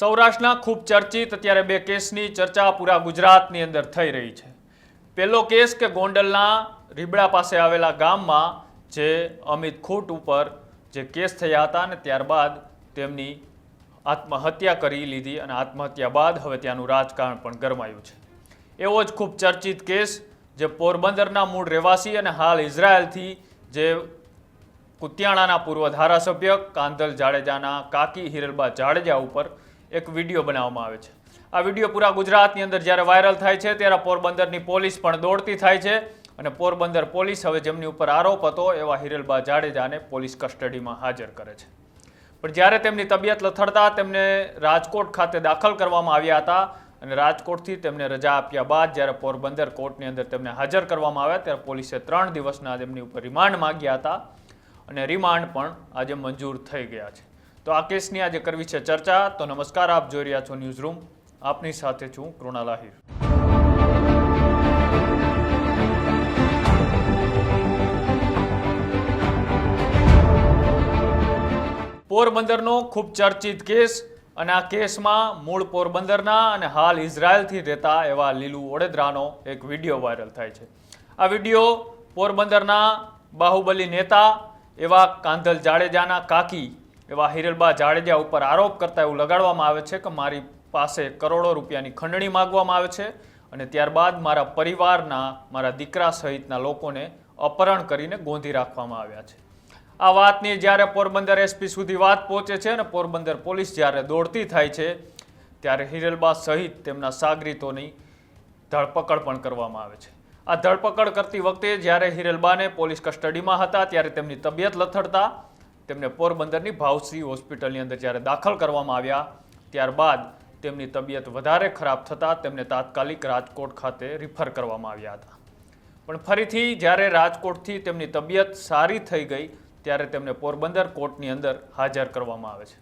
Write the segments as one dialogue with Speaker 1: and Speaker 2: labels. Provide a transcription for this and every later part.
Speaker 1: સૌરાષ્ટ્રના ખૂબ ચર્ચિત અત્યારે બે કેસની ચર્ચા પૂરા ગુજરાતની અંદર થઈ રહી છે. પહેલો કેસ કે ગોંડલના રીબડા પાસે આવેલા ગામમાં જે અમિત ખૂટ ઉપર જે કેસ થયા હતા અને ત્યારબાદ તેમની આત્મહત્યા કરી લીધી અને આત્મહત્યા બાદ હવે ત્યાંનું રાજકારણ પણ ગરમાયું છે. એવો જ ખૂબ ચર્ચિત કેસ જે પોરબંદરના મૂળ રહેવાસી અને હાલ ઇઝરાયલથી જે કુતિયાણાના પૂર્વ ધારાસભ્ય કાંધલ જાડેજાના કાકી હિરલબા જાડેજા ઉપર એક વીડિયો બનાવવામાં આવે છે. આ વીડિયો પૂરા ગુજરાતની અંદર જ્યારે વાયરલ થાય છે, ત્યારે પોરબંદરની પોલીસ પણ દોડતી થાય છે અને પોરબંદર પોલીસ હવે જેમની ઉપર આરોપ હતો, એવા હિરલબા જાડેજાને પોલીસ કસ્ટડીમાં હાજર કરે છે. પણ જ્યારે તેમની તબિયત લથડતા તેમને રાજકોટ ખાતે દાખલ કરવામાં આવ્યા હતા અને રાજકોટથી તેમને રજા આપ્યા બાદ જ્યારે પોરબંદર કોર્ટની અંદર તેમને હાજર કરવામાં આવ્યા, ત્યારે પોલીસે ત્રણ દિવસના તેમની ઉપર રિમાન્ડ માંગ્યા હતા અને રિમાન્ડ પણ આજે મંજૂર થઈ ગયા છે. તો આ કેસની આજે કરવી છે ચર્ચા. તો નમસ્કાર, આપ જોઈ રહ્યા છો ન્યૂઝ રૂમ આપની સાથે છું કૃણાલ આહિર પોરબંદરનો ખૂબ ચર્ચિત કેસ અને આ કેસમાં મૂળ પોરબંદરના અને હાલ ઇઝરાયલથી રહેતા એવા લીલુ ઓડેદરાનો એક વીડિયો વાયરલ થાય છે. આ વીડિયો પોરબંદરના બાહુબલી નેતા એવા કાંધલ જાડેજાના કાકી એવા હિરલબા જાડેજા ઉપર આરોપ કરતા એવું લગાડવામાં આવે છે કે મારી પાસે કરોડો રૂપિયાની ખંડણી માગવામાં આવે છે અને ત્યારબાદ મારા પરિવારના, મારા દીકરા સહિતના લોકોને અપહરણ કરીને ગોંધી રાખવામાં આવ્યા છે. આ વાતની જ્યારે પોરબંદર એસપી સુધી વાત પહોંચે છે અને પોરબંદર પોલીસ જ્યારે દોડતી થાય છે, ત્યારે હિરલબા સહિત તેમના સાગરીતોની ધરપકડ પણ કરવામાં આવે છે. આ ધરપકડ કરતી વખતે જ્યારે હિરલબાને પોલીસ કસ્ટડીમાં હતા, ત્યારે તેમની તબિયત લથડતા તેમને પોરબંદરની ભાવશ્રી હોસ્પિટલની અંદર જ્યારે દાખલ કરવામાં આવ્યા, ત્યારબાદ તેમની તબિયત વધારે ખરાબ થતાં તેમને તાત્કાલિક રાજકોટ ખાતે રિફર કરવામાં આવ્યા હતા. પણ ફરીથી જ્યારે રાજકોટથી તેમની તબિયત સારી થઈ ગઈ, ત્યારે તેમને પોરબંદર કોર્ટની અંદર હાજર કરવામાં આવે છે.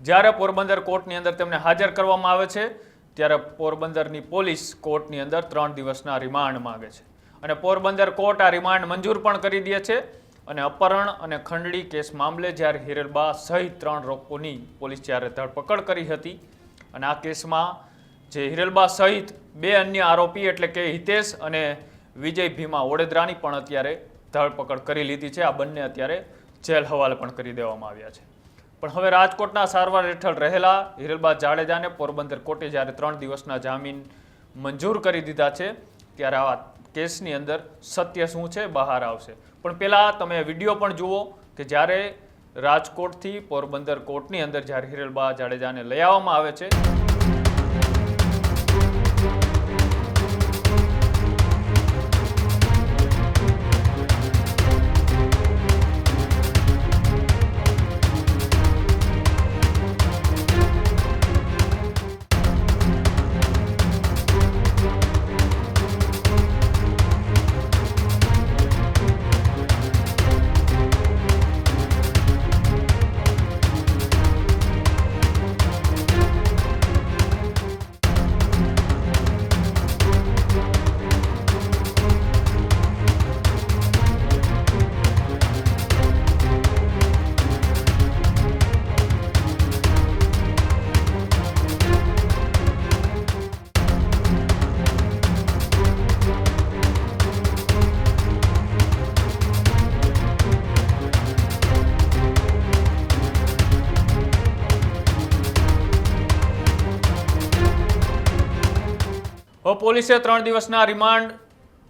Speaker 1: જ્યારે પોરબંદર કોર્ટની અંદર તેમને હાજર કરવામાં આવે છે, ત્યારે પોરબંદરની પોલીસ કોર્ટની અંદર ત્રણ દિવસના રિમાન્ડ માગે છે. અને પોરબંદર કોર્ટ આ રિમાન્ડ મંજૂર પણ કરી દે છે. અને અપહરણ અને ખંડણી કેસ મામલે જ્યારે હિરલબા સહિત ત્રણ લોકોની પોલીસ જ્યારે ધરપકડ કરી હતી અને આ કેસમાં જે હિરલબા સહિત બે અન્ય આરોપી એટલે કે હિતેશ અને વિજય ભીમા ઓડેદરાની પણ અત્યારે ધરપકડ કરી લીધી છે. આ બંને અત્યારે જેલ હવાલે પણ કરી દેવામાં આવ્યા છે. પણ હવે રાજકોટના સારવાર હેઠળ રહેલા હિરલબા જાડેજાને પોરબંદર કોર્ટે જ્યારે ત્રણ દિવસના જામીન મંજૂર કરી દીધા છે, ત્યારે આ કેસની અંદર સત્ય શું છે? બહાર આવશે. પણ પહેલાં તમે વીડિયો પણ જુઓ કે જ્યારે રાજકોટથી પોરબંદર કોર્ટની અંદર જ્યારે હિરલબા જાડેજાને લઈ આવવામાં આવે છે. પોલીસે ત્રણ દિવસના રિમાન્ડ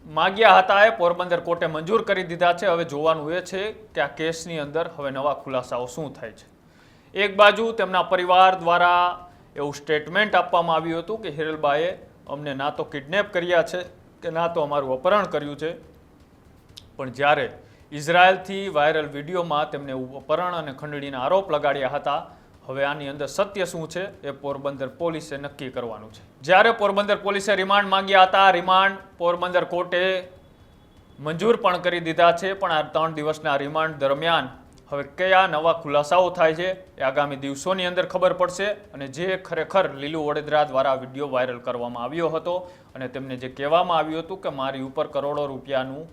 Speaker 1: માગ્યા હતા. એ પોરબંદર કોર્ટે મંજૂર કરી દીધા છે. હવે જોવાનું એ છે કે આ કેસની અંદર હવે નવા ખુલાસાઓ શું થાય છે. એક બાજુ તેમના પરિવાર દ્વારા એવું સ્ટેટમેન્ટ આપવામાં આવ્યું હતું કે હિરલબાએ અમને ના તો કિડનેપ કર્યા છે કે ના તો અમારું અપહરણ કર્યું છે. પણ જ્યારે ઇઝરાયલથી વાયરલ વિડીયોમાં તેમને અપહરણ અને ખંડણીના આરોપ લગાડ્યા હતા હવે આની અંદર સત્ય શું છે એ પોરબંદર પોલીસે નક્કી કરવાનું છે. જ્યારે પોરબંદર પોલીસે રિમાન્ડ માંગ્યા હતા રિમાન્ડ પોરબંદર કોર્ટે મંજૂર પણ કરી દીધા છે, પણ આ ત્રણ દિવસના રિમાન્ડ દરમિયાન હવે કયા નવા ખુલાસાઓ થાય છે એ આગામી દિવસોની અંદર ખબર પડશે અને જે ખરેખર લીલુ વડોદરા દ્વારા વીડિયો વાયરલ કરવામાં આવ્યો હતો અને તેમને જે કહેવામાં આવ્યું હતું કે મારી ઉપર કરોડો રૂપિયાનું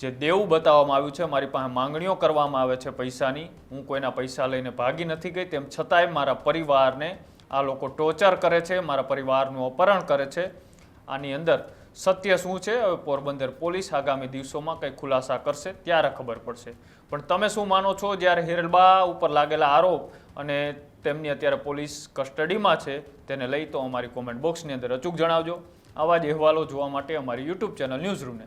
Speaker 1: જે દેવું બતાવવામાં આવ્યું છે, મારી પાસે માંગણીઓ કરવામાં આવે છે પૈસાની, હું કોઈના પૈસા લઈને ભાગી નથી ગઈ, તેમ છતાંય મારા પરિવારને આ લોકો ટોર્ચર કરે છે, મારા પરિવારનું અપહરણ કરે છે. આની અંદર સત્ય શું છે? હવે પોરબંદર પોલીસ આગામી દિવસોમાં કંઈ ખુલાસા કરશે, ત્યારે ખબર પડશે. પણ તમે શું માનો છો? જ્યારે હિરલબા ઉપર લાગેલા આરોપ અને તેમની અત્યારે પોલીસ કસ્ટડીમાં છે, તેને લઈ તો અમારી કોમેન્ટ બોક્સની અંદર અચૂક જણાવજો. આવા જ અહેવાલો જોવા માટે અમારી યુટ્યુબ ચેનલ ન્યૂઝ રૂમને